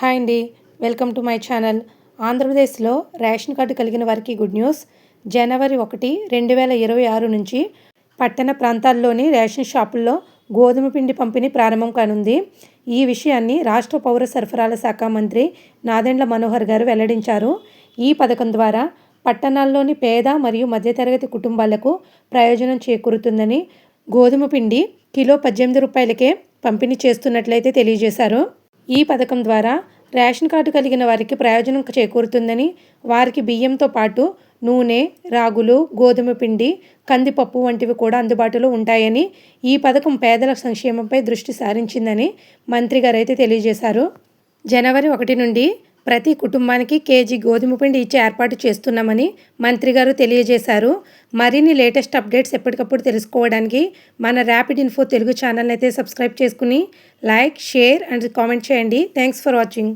Hi అండి. Welcome to my channel. ఆంధ్రప్రదేశ్లో ration card కలిగిన వారికి గుడ్ న్యూస్. జనవరి ఒకటి రెండు వేల ఇరవై ఆరు నుంచి పట్టణ ప్రాంతాల్లోని రేషన్ షాపుల్లో గోధుమ పిండి పంపిణీ ప్రారంభం కానుంది. ఈ విషయాన్ని రాష్ట్ర పౌర సరఫరాల శాఖ మంత్రి నాదెండ్ల మనోహర్ గారు వెల్లడించారు. ఈ పథకం ద్వారా పట్టణాల్లోని పేద మరియు మధ్యతరగతి కుటుంబాలకు ప్రయోజనం చేకూరుతుందని గోధుమ పిండి కిలో పద్దెనిమిది రూపాయలకే పంపిణీ చేస్తున్నట్లయితే తెలియజేశారు. ఈ పథకం ద్వారా రేషన్ కార్డు కలిగిన వారికి ప్రయోజనం చేకూరుతుందని వారికి బియ్యంతో పాటు నూనె రాగులు గోధుమ పిండి కందిపప్పు వంటివి కూడా అందుబాటులో ఉంటాయని ఈ పథకం పేదల సంక్షేమంపై దృష్టి సారించిందని మంత్రి గారైతే తెలియజేశారు. జనవరి ఒకటి నుండి ప్రతి కుటుంబానికి కేజీ గోధుమ పిండి ఇచ్చే ఏర్పాటు చేస్తున్నామని మంత్రి గారు తెలియజేశారు. మరిన్ని లేటెస్ట్ అప్డేట్స్ ఎప్పటికప్పుడు తెలుసుకోవడానికి మన ర్యాపిడ్ ఇన్ఫో తెలుగు ఛానల్ అయితే సబ్స్క్రైబ్ చేసుకుని లైక్ షేర్ అండ్ కామెంట్ చేయండి. Thanks for watching.